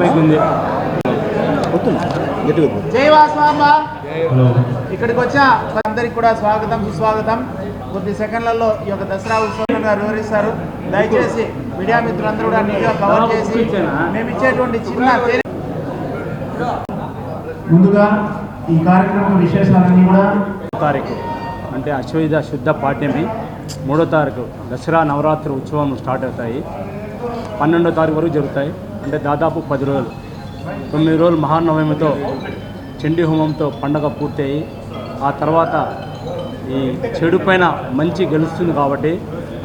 Mic mic ఉంది జై ఇక్కడికి వచ్చా. అందరికి కూడా స్వాగతం సుస్వాగతం. కొద్ది సెకండ్లలో ఈ యొక్క దసరా ఉత్సవంగా వివరిస్తారు. దయచేసి మీడియా మిత్రులందరూ కూడా నీట్గా కవర్ చేసి మేము ఇచ్చేటువంటి చిన్న ముందుగా ఈ కార్యక్రమం విశేషాలన్నీ కూడా తారీఖు అంటే అశ్వయుధ శుద్ధ పాఠ్యమి మూడో తారీఖు దసరా నవరాత్రి ఉత్సవం స్టార్ట్ అవుతాయి. పన్నెండో తారీఖు వరకు జరుగుతాయి. అంటే దాదాపు పది రోజులు. తొమ్మిది రోజులు మహానవమితో చండీ హోమంతో పండగ పూర్తయి ఆ తర్వాత ఈ చెడు పైన మంచి గెలుస్తుంది కాబట్టి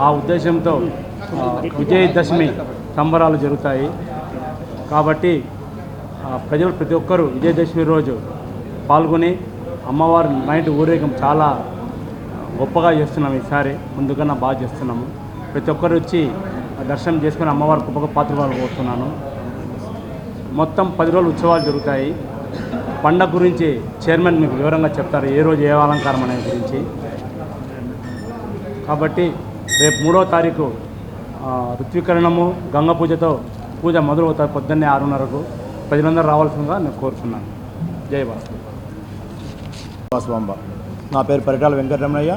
ఆ ఉద్దేశంతో విజయదశమి సంబరాలు జరుగుతాయి. కాబట్టి ప్రజలు ప్రతి ఒక్కరూ విజయదశమి రోజు పాల్గొని అమ్మవారి నైట్ ఊరేగం చాలా గొప్పగా చేస్తున్నాం ఈసారి. ముందుకన్నా బాగా చేస్తున్నాము. ప్రతి ఒక్కరు వచ్చి దర్శనం చేసుకుని అమ్మవారి గొప్పగా పాత్ర కోరుతున్నాను మొత్తం పది రోజులు ఉత్సవాలు జరుగుతాయి. పండగ గురించి చైర్మన్ మీకు వివరంగా చెప్తారు. ఏ రోజు ఏ అలంకారం అనే గురించి. కాబట్టి రేపు మూడో తారీఖు ఋత్వీకరణము గంగ పూజతో పూజ మొదలవుతారు పొద్దున్నే ఆరున్నరకు. ప్రజలందరూ రావాల్సిందిగా నేను కోరుతున్నాను జై భాస్కర్ వాసవాంబ నా పేరు పరిటాల వెంకటరమణయ్య.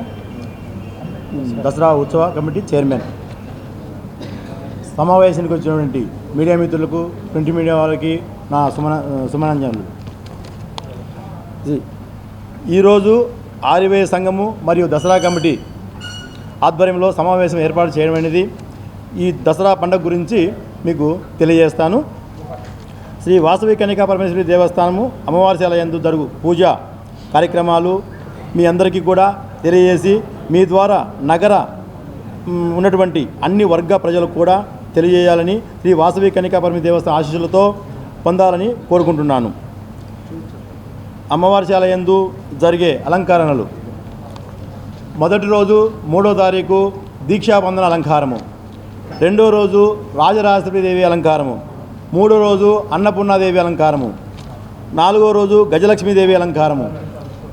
దసరా ఉత్సవ కమిటీ చైర్మన్. సమావేశానికి వచ్చినటువంటి మీడియా మిత్రులకు ప్రింట్ మీడియా వాళ్ళకి నా సుమన సుమనంజనులు. ఈరోజు ఆర్యవేయ సంఘము మరియు దసరా కమిటీ ఆధ్వర్యంలో సమావేశం ఏర్పాటు చేయడం అనేది ఈ దసరా పండుగ గురించి మీకు తెలియజేస్తాను. శ్రీ వాసవి కన్యకా పరమేశ్వరి దేవస్థానము అమ్మవారి ఎందు జరుగు పూజ కార్యక్రమాలు మీ అందరికీ కూడా తెలియజేసి మీ ద్వారా నగర ఉన్నటువంటి అన్ని వర్గ ప్రజలకు కూడా తెలియజేయాలని శ్రీ వాసవి కనికాపరమి దేవస్థాన ఆశీస్సులతో పొందాలని కోరుకుంటున్నాను. అమ్మవారి శాలయందు జరిగే అలంకరణలు. మొదటి రోజు మూడో తారీఖు దీక్షాబంధన అలంకారము. రెండో రోజు రాజరాజేశ్వరీదేవి అలంకారము. మూడో రోజు అన్నపూర్ణాదేవి అలంకారము. నాలుగో రోజు గజలక్ష్మీదేవి అలంకారము.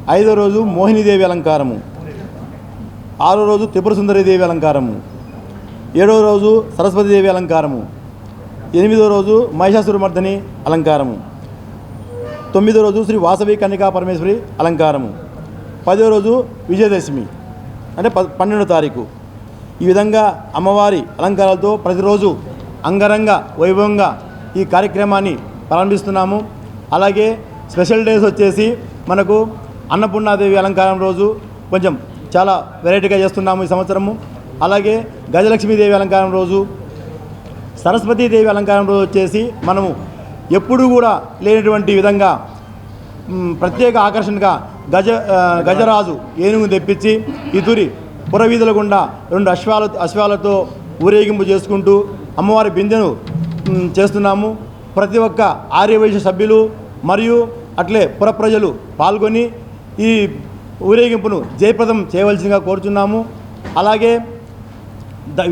ఐదో రోజు మోహినీదేవి అలంకారము. ఆరో రోజు త్రిపుర దేవి అలంకారము. ఏడవ రోజు సరస్వతీదేవి అలంకారము. ఎనిమిదో రోజు మహిషాసురమర్దని అలంకారము. తొమ్మిదో రోజు శ్రీ వాసవి కన్యకా పరమేశ్వరి అలంకారము. పదో రోజు విజయదశమి అంటే ప పన్నెండో తారీఖు. ఈ విధంగా అమ్మవారి అలంకారాలతో ప్రతిరోజు అంగరంగ వైభవంగా ఈ కార్యక్రమాన్ని ప్రారంభిస్తున్నాము. అలాగే స్పెషల్ డేస్ వచ్చేసి మనకు అన్నపూర్ణాదేవి అలంకారం రోజు కొంచెం చాలా వెరైటీగా చేస్తున్నాము ఈ సంవత్సరము. అలాగే గజలక్ష్మీదేవి అలంకారం రోజు సరస్వతీదేవి అలంకారం రోజు వచ్చేసి మనము ఎప్పుడూ కూడా లేనటువంటి విధంగా ప్రత్యేక ఆకర్షణగా గజ గజరాజు ఏనుగు తెప్పించి ఇతురి పురవీధుల గుండా రెండు అశ్వాల అశ్వాలతో ఊరేగింపు చేసుకుంటూ అమ్మవారి బిందెను చేస్తున్నాము. ప్రతి ఒక్క ఆర్యవైశ్య సభ్యులు మరియు అట్లే పుర ప్రజలు పాల్గొని ఈ ఊరేగింపును జయప్రదం చేయవలసిందిగా కోరుచున్నాము. అలాగే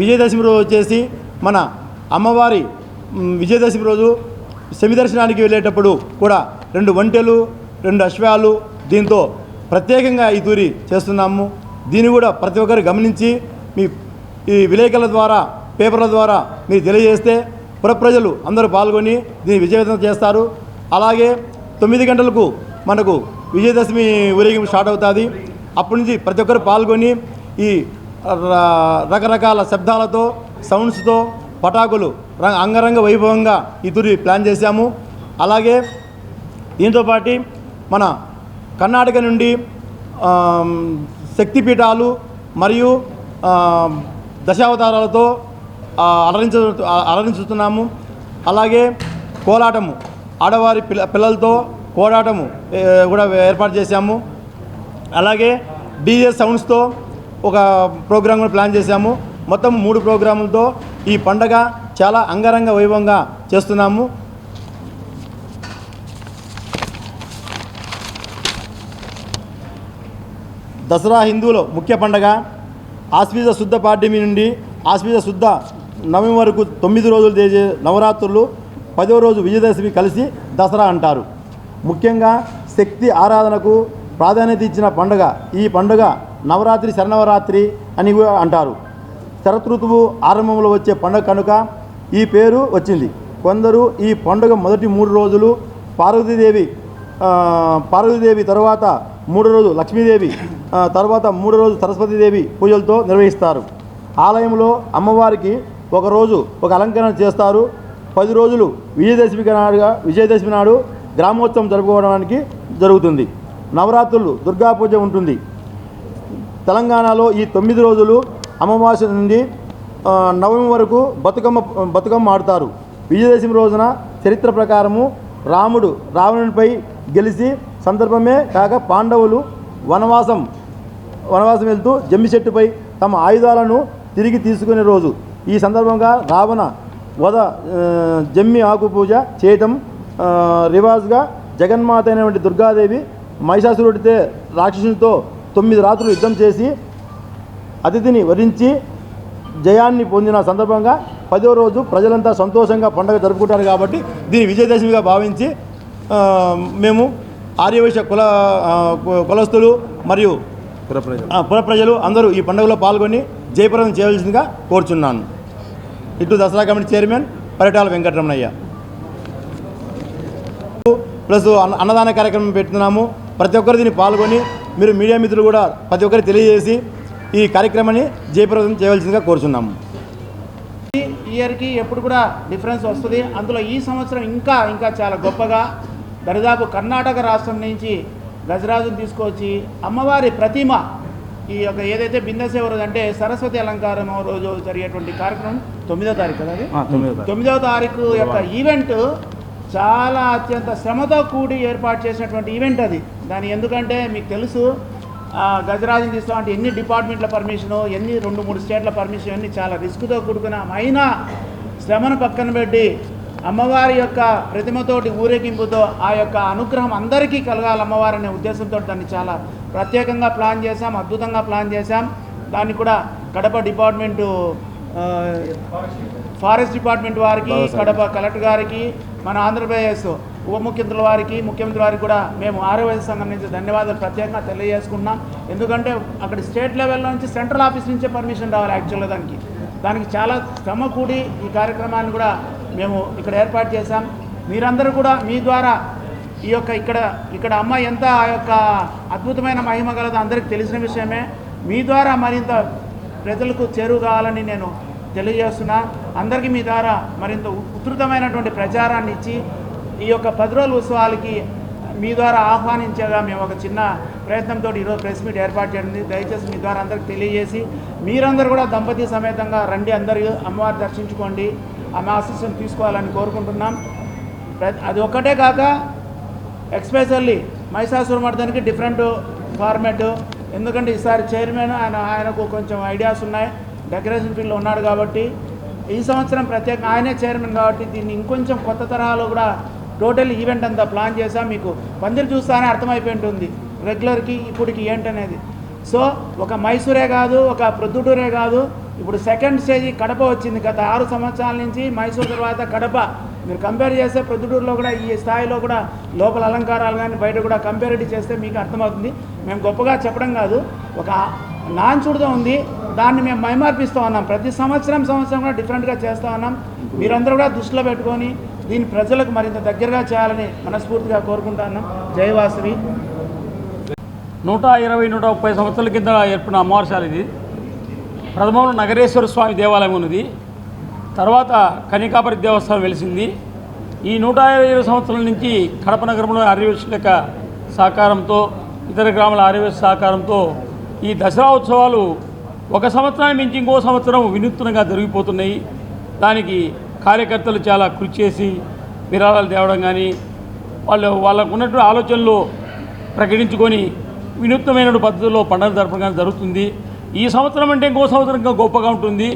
విజయదశమి రోజు వచ్చేసి మన అమ్మవారి విజయదశమి రోజు శమి దర్శనానికి వెళ్ళేటప్పుడు కూడా రెండు ఒంటెలు రెండు అశ్వాలు దీంతో ప్రత్యేకంగా ఈ తూరి చేస్తున్నాము. దీన్ని కూడా ప్రతి ఒక్కరు గమనించి మీ ఈ విలేకరుల ద్వారా పేపర్ల ద్వారా మీరు తెలియజేస్తే పురప్రజలు అందరూ పాల్గొని దీన్ని విజయవంతం చేస్తారు. అలాగే తొమ్మిది గంటలకు మనకు విజయదశమి ఊరేగింపు స్టార్ట్ అవుతుంది. అప్పటి నుంచి ప్రతి ఒక్కరు పాల్గొని ఈ రకరకాల శబ్దాలతో సౌండ్స్తో పటాకులు అంగరంగ వైభవంగా ఈ తూరి ప్లాన్ చేశాము. అలాగే దీంతోపాటి మన కర్ణాటక నుండి శక్తిపీఠాలు మరియు దశావతారాలతో అలరించ అలరించుతున్నాము. అలాగే కోలాటము ఆడవారి పిల్ల పిల్లలతో కోలాటము కూడా ఏర్పాటు చేశాము. అలాగే డీజే సౌండ్స్తో ఒక ప్రోగ్రామ్ కూడా ప్లాన్ చేశాము. మొత్తం మూడు ప్రోగ్రాములతో ఈ పండగ చాలా అంగరంగ వైభవంగా చేస్తున్నాము. దసరా హిందువుల ముఖ్య పండగ. ఆశ్వీజ శుద్ధ పాడ్యమి నుండి ఆశ్వీజ శుద్ధ నవమి వరకు తొమ్మిది రోజులు చేసే నవరాత్రులు పదో రోజు విజయదశమి కలిసి దసరా అంటారు. ముఖ్యంగా శక్తి ఆరాధనకు ప్రాధాన్యత ఇచ్చిన పండుగ ఈ పండుగ నవరాత్రి శరణవరాత్రి అని అంటారు. శరతృతువు ఆరంభంలో వచ్చే పండుగ కనుక ఈ పేరు వచ్చింది. కొందరు ఈ పండుగ మొదటి మూడు రోజులు పార్వతీదేవి పార్వతీదేవి తర్వాత మూడో రోజు లక్ష్మీదేవి తర్వాత మూడో రోజు సరస్వతీదేవి పూజలతో నిర్వహిస్తారు. ఆలయంలో అమ్మవారికి ఒకరోజు ఒక అలంకరణ చేస్తారు. పది రోజులు విజయదశమి నాడుగా విజయదశమి నాడు గ్రామోత్సవం జరుపుకోవడానికి జరుగుతుంది. నవరాత్రులు దుర్గా పూజ ఉంటుంది. తెలంగాణలో ఈ తొమ్మిది రోజులు అమావాస్య నుండి నవంబర్ నవమి వరకు బతుకమ్మ బతుకమ్మ ఆడతారు. విజయదశమి రోజున చరిత్ర ప్రకారము రాముడు రావణునిపై గెలిచి సందర్భమే కాక పాండవులు వనవాసం వనవాసం వెళ్తూ జమ్మి చెట్టుపై తమ ఆయుధాలను తిరిగి తీసుకునే రోజు. ఈ సందర్భంగా రావణ వద జమ్మి ఆకు పూజ చేయటం రివాజ్గా జగన్మాత అయినటువంటి దుర్గాదేవి మహిషాసురుడితే రాక్షసునితో తొమ్మిది రాత్రులు యుద్ధం చేసి అతిథిని వరించి జయాన్ని పొందిన సందర్భంగా పదో రోజు ప్రజలంతా సంతోషంగా పండుగ జరుపుకుంటారు కాబట్టి దీన్ని విజయదశమిగా భావించి మేము ఆర్యవైశ్య కుల కు- కులస్తులు మరియు కుల ప్రజలు అందరూ ఈ పండుగలో పాల్గొని జయప్రదం చేయవలసిందిగా కోరుచున్నాను. ఇటు Dasara committee chairman Paritala Venkataramanaiah. Plus అన్నదాన కార్యక్రమం పెట్టుతున్నాము ప్రతి ఒక్కరు దీన్ని పాల్గొని మీరు మీడియా మిత్రులు కూడా ప్రతి ఒక్కరు తెలియజేసి ఈ కార్యక్రమాన్ని జయప్రదం చేయవలసిందిగా కోరుచున్నాము. ఈ ఇయర్కి ఎప్పుడు కూడా డిఫరెన్స్ వస్తుంది. అందులో ఈ సంవత్సరం ఇంకా ఇంకా చాలా గొప్పగా దరిదాపు కర్ణాటక రాష్ట్రం నుంచి గజరాజును తీసుకొచ్చి అమ్మవారి ప్రతిమ ఈ యొక్క ఏదైతే బిందసేవ రోజు అంటే సరస్వతి అలంకారం రోజు జరిగేటువంటి కార్యక్రమం తొమ్మిదో తారీఖు కదా. తొమ్మిదవ తారీఖు. యొక్క ఈవెంట్ చాలా అత్యంత శ్రమతో కూడి ఏర్పాటు చేసినటువంటి ఈవెంట్ అది. దాని ఎందుకంటే మీకు తెలుసు గజరాజుని తీస్తామంటే ఎన్ని డిపార్ట్మెంట్ల పర్మిషను ఎన్ని రెండు మూడు స్టేట్ల పర్మిషన్ అన్ని చాలా రిస్క్తో కూడుకున్న అయినా శ్రమను పక్కన పెట్టి అమ్మవారి యొక్క ప్రతిమతోటి ఊరేగింపుతో ఆ యొక్క అనుగ్రహం అందరికీ కలగాలి అమ్మవారి అనే ఉద్దేశంతో దాన్ని చాలా ప్రత్యేకంగా ప్లాన్ చేశాం అద్భుతంగా ప్లాన్ చేశాం. దాన్ని కూడా కడప డిపార్ట్మెంటు ఫారెస్ట్ డిపార్ట్మెంట్ వారికి కడప కలెక్టర్ గారికి మన ఆంధ్రప్రదేశ్ ఉప ముఖ్యమంత్రుల వారికి ముఖ్యమంత్రి వారికి కూడా మేము ఆరోగ్య సంఘం నుంచి ధన్యవాదాలు ప్రత్యేకంగా తెలియజేసుకున్నాం ఎందుకంటే అక్కడ స్టేట్ లెవెల్ నుంచి సెంట్రల్ ఆఫీస్ నుంచే పర్మిషన్ రావాలి యాక్చువల్గా దానికి. దానికి చాలా శ్రమ కూడి ఈ కార్యక్రమాన్ని కూడా మేము ఇక్కడ ఏర్పాటు చేశాం. మీరందరూ కూడా మీ ద్వారా ఈ యొక్క ఇక్కడ ఇక్కడ అమ్మ ఎంత ఆ యొక్క అద్భుతమైన మహిమ గలదో అందరికీ తెలిసిన విషయమే. మీ ద్వారా మరింత ప్రజలకు చేరువు కావాలని నేను తెలియజేస్తున్నా. అందరికీ మీ ద్వారా మరింత ఉధృతమైనటువంటి ప్రచారాన్ని ఇచ్చి ఈ యొక్క పది రోజుల ఉత్సవాలకి మీ ద్వారా ఆహ్వానించేగా మేము ఒక చిన్న ప్రయత్నంతో ఈరోజు ప్రెస్ మీట్ ఏర్పాటు చేయండి. దయచేసి మీ ద్వారా అందరికి తెలియజేసి మీరందరూ కూడా దంపతి సమేతంగా రండి. అందరూ అమ్మవారు దర్శించుకోండి. ఆమె ఆశీస్సును తీసుకోవాలని కోరుకుంటున్నాం. అది ఒక్కటే కాక ఎక్స్పెషల్లీ మహిషాసురమర్దనికి డిఫరెంట్ ఫార్మాట్. ఎందుకంటే ఈసారి చైర్మన్ ఆయన ఆయనకు కొంచెం ఐడియాస్ ఉన్నాయి. డెకరేషన్ ఫీల్డ్లో ఉన్నాడు కాబట్టి ఈ సంవత్సరం ప్రత్యేక ఆయనే చైర్మన్ కాబట్టి దీన్ని ఇంకొంచెం కొత్త తరహాలో కూడా టోటల్ ఈవెంట్ అంతా ప్లాన్ చేసాం మీకు పందిరి చూస్తానే అర్థమైపోయి ఉంటుంది. రెగ్యులర్కి ఇప్పటికి ఏంటనేది. సో ఒక మైసూరే కాదు ఒక ప్రొద్దుటూరే కాదు ఇప్పుడు సెకండ్ స్టేజ్ కడప వచ్చింది. గత ఆరు సంవత్సరాల నుంచి మైసూర్ తర్వాత కడప. మీరు కంపేర్ చేస్తే ప్రొద్దుటూరులో కూడా ఈ స్థాయిలో కూడా లోపల అలంకారాలు కానీ బయట కూడా కంపేరిటీ చేస్తే మీకు అర్థమవుతుంది. మేము గొప్పగా చెప్పడం కాదు. ఒక నాన్చుడుతో ఉంది. దాన్ని మేము మైమార్పిస్తూ ఉన్నాం. ప్రతి సంవత్సరం సంవత్సరం కూడా డిఫరెంట్గా చేస్తూ ఉన్నాం. మీరందరూ కూడా దృష్టిలో పెట్టుకొని దీన్ని ప్రజలకు మరింత దగ్గరగా చేయాలని మనస్ఫూర్తిగా కోరుకుంటాను. జయవాసవి నూట ఇరవై నూట ముప్పై సంవత్సరాల కింద ఏర్పడిన అమ్మవారిశాల ఇది ప్రథమంలో నగరేశ్వర స్వామి దేవాలయం ఉన్నది. తర్వాత కనికాపరి దేవస్థానం వెలిసింది. ఈ నూట ఇరవై సంవత్సరాల నుంచి కడప నగరంలో ఆర్యవేశుల యొక్క సహకారంతో ఇతర గ్రామాల ఆర్యవేశ సహకారంతో ఈ దసరా ఉత్సవాలు ఒక సంవత్సరాన్ని మించి ఇంకో సంవత్సరం వినూత్నంగా జరిగిపోతున్నాయి. దానికి కార్యకర్తలు చాలా కృషి చేసి విరాళాలు తేవడం కానీ వాళ్ళు వాళ్ళకు ఉన్నటువంటి ఆలోచనలు ప్రకటించుకొని వినూత్నమైన పద్ధతిలో పండుగ జరపడం కానీ జరుగుతుంది. ఈ సంవత్సరం అంటే ఇంకో సంవత్సరం ఇంకా గొప్పగా ఉంటుంది.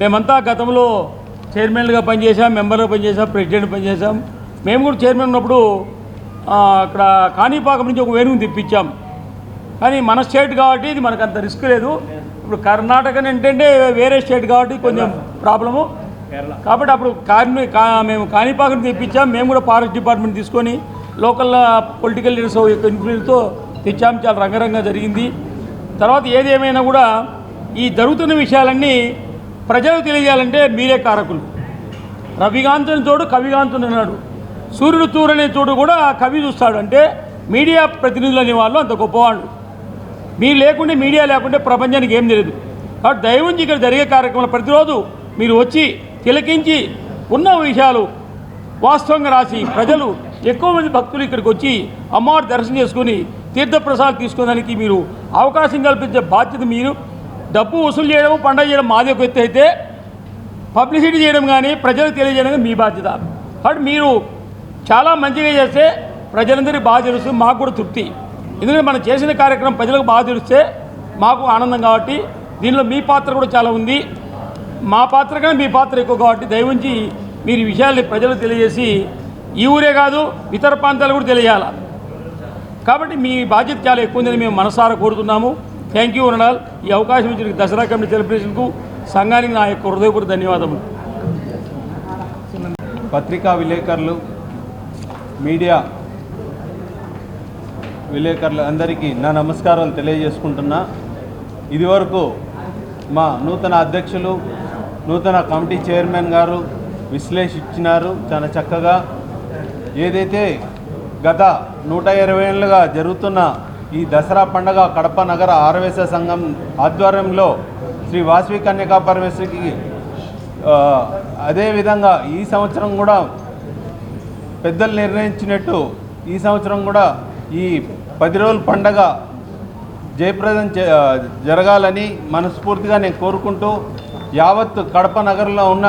మేమంతా గతంలో చైర్మన్గా పనిచేసాం మెంబర్గా పనిచేసాం ప్రెసిడెంట్ పనిచేసాం మేము కూడా చైర్మన్ ఉన్నప్పుడు అక్కడ కాణిపాకం నుంచి ఒక వేణువుని తెప్పించాం. కానీ మన స్టేట్ కాబట్టి ఇది మనకు అంత రిస్క్ లేదు. ఇప్పుడు కర్ణాటక ఏంటంటే వేరే స్టేట్ కాబట్టి కొంచెం ప్రాబ్లము. కాబట్టి అప్పుడు కార్మి మేము కాణిపాకం తెప్పించాం. మేము కూడా ఫారెస్ట్ డిపార్ట్మెంట్ తీసుకొని లోకల్ పొలిటికల్ లీడర్స్ యొక్క ఇన్ఫ్లుయెన్స్తో తెచ్చాం. చాలా రంగరంగా జరిగింది. తర్వాత ఏదేమైనా కూడా ఈ జరుగుతున్న విషయాలన్నీ ప్రజలకు తెలియజేయాలంటే మీరే కారకులు. రవికాంతుని చోడు కవికాంతుని అన్నాడు. సూర్యుడు తూరనే తోడు కూడా కవి చూస్తాడు. అంటే మీడియా ప్రతినిధులు అనే వాళ్ళు అంత గొప్పవాళ్ళు. మీరు లేకుంటే మీడియా లేకుంటే ప్రపంచానికి ఏం తెలియదు కాబట్టి దయవుంచి ఇక్కడ జరిగే కార్యక్రమాలు ప్రతిరోజు మీరు వచ్చి తిలకించి ఉన్న విషయాలు వాస్తవంగా రాసి ప్రజలు ఎక్కువ మంది భక్తులు ఇక్కడికి వచ్చి అమ్మవారి దర్శనం చేసుకుని తీర్థప్రసాదం తీసుకోవడానికి మీరు అవకాశం కల్పించే బాధ్యత మీరు. డబ్బు వసూలు చేయడం పండగ చేయడం మాది ఒక ఎత్తు అయితే పబ్లిసిటీ చేయడం కానీ ప్రజలకు తెలియజేయడం మీ బాధ్యత. బట్ మీరు చాలా మంచిగా చేస్తే ప్రజలందరికీ బాగా తెలుస్తుంది మాకు కూడా తృప్తి. ఎందుకంటే మనం చేసిన కార్యక్రమం ప్రజలకు బాగా తెలిస్తే మాకు ఆనందం కాబట్టి దీనిలో మీ పాత్ర కూడా చాలా ఉంది. మా పాత్ర కానీ మీ పాత్ర ఎక్కువ కాబట్టి దయవుంచి మీరు విషయాల్ని ప్రజలకు తెలియజేసి ఈ ఊరే కాదు ఇతర ప్రాంతాలు కూడా తెలియాలి. కాబట్టి మీ బాధ్యత చాలా ఎక్కువ ఉందని మేము మనసారా కోరుతున్నాము. థ్యాంక్ యూ అనాల్ ఈ అవకాశం ఇచ్చిన దసరా కమిటీ సెలబ్రేషన్కు సంఘానికి నా యొక్క హృదయపూర్వక ధన్యవాదములు. పత్రికా విలేకరులు మీడియా విలేకరులు అందరికీ నా నమస్కారాలు తెలియజేసుకుంటున్నా. ఇదివరకు మా నూతన అధ్యక్షులు నూతన కమిటీ చైర్మన్ గారు విశ్లేషించినారు. చాలా చక్కగా ఏదైతే గత నూట ఇరవై ఏళ్ళుగా జరుగుతున్న ఈ దసరా పండగ కడప నగర ఆరవేశ సంఘం ఆధ్వర్యంలో శ్రీ వాసవి కన్యకా పరమేశ్వరికి అదేవిధంగా ఈ సంవత్సరం కూడా పెద్దలు నిర్ణయించినట్టు ఈ సంవత్సరం కూడా ఈ పది రోజుల పండగ జయప్రదం జరగాలని మనస్ఫూర్తిగా నేను కోరుకుంటూ యావత్ కడప నగరంలో ఉన్న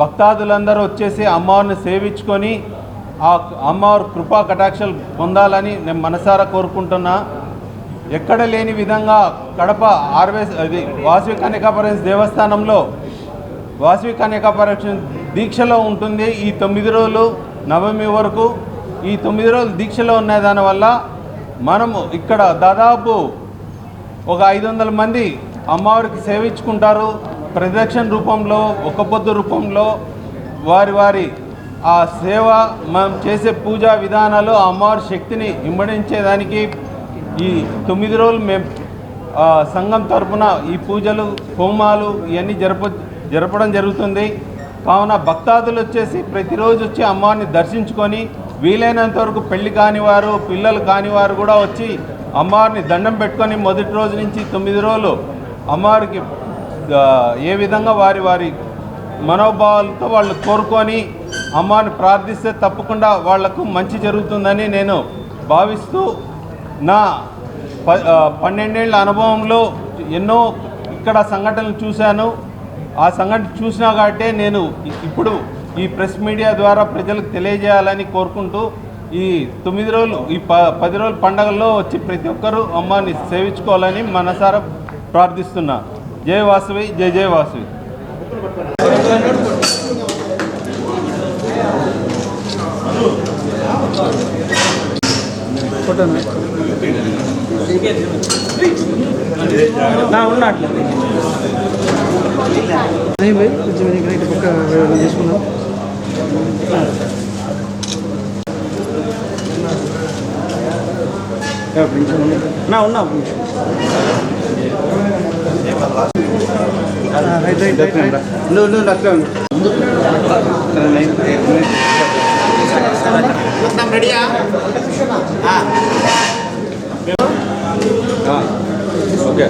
భక్తాదులందరూ వచ్చేసి అమ్మవారిని సేవించుకొని ఆ అమ్మవారి కృపా కటాక్షలు పొందాలని నేను మనసారా కోరుకుంటున్నా. ఎక్కడ లేని విధంగా కడప ఆర్వేస్ అది వాసవి కన్యకాపరేశ్ దేవస్థానంలో వాసవి కన్యకాపరేక్షణ దీక్షలో ఉంటుంది. ఈ తొమ్మిది రోజులు నవమి వరకు ఈ తొమ్మిది రోజులు దీక్షలో ఉన్న దానివల్ల మనము ఇక్కడ దాదాపు ఒక ఐదు వందల మంది అమ్మవారికి సేవించుకుంటారు. ప్రదక్షిణ రూపంలో ఒక పొద్దు రూపంలో వారి వారి ఆ సేవ మనం చేసే పూజా విధానాలు ఆ అమ్మవారి శక్తిని ఇమ్మడించేదానికి ఈ తొమ్మిది రోజులు మేము సంఘం తరపున ఈ పూజలు హోమాలు ఇవన్నీ జరప జరపడం జరుగుతుంది. కావున భక్తాదులు వచ్చేసి ప్రతిరోజు వచ్చి అమ్మవారిని దర్శించుకొని వీలైనంత వరకు పెళ్ళి కానివారు పిల్లలు కానివారు కూడా వచ్చి అమ్మవారిని దండం పెట్టుకొని మొదటి రోజు నుంచి తొమ్మిది రోజులు అమ్మవారికి ఏ విధంగా వారి వారి మనోభావాలతో వాళ్ళు కోరుకొని అమ్మని ప్రార్థిస్తే తప్పకుండా వాళ్ళకు మంచి జరుగుతుందని నేను భావిస్తూ నా ప పన్నెండేళ్ళ అనుభవంలో ఎన్నో ఇక్కడ సంఘటనలు చూశాను. ఆ సంఘటన చూసినా కాబట్టే నేను ఇప్పుడు ఈ ప్రెస్ మీడియా ద్వారా ప్రజలకు తెలియజేయాలని కోరుకుంటూ ఈ తొమ్మిది రోజులు ఈ ప పది రోజుల పండగల్లో వచ్చి ప్రతి ఒక్కరూ అమ్మని సేవించుకోవాలని మనసారా ప్రార్థిస్తున్నా. జై వాసవి జై జై వాసవి. కొంచెం ఇక్కడ ఇటు పక్క చేసుకున్నాం ఉన్నా ఉన్నా. నువ్వు నువ్వు అట్లా ఉండు రెడీయా ఓకే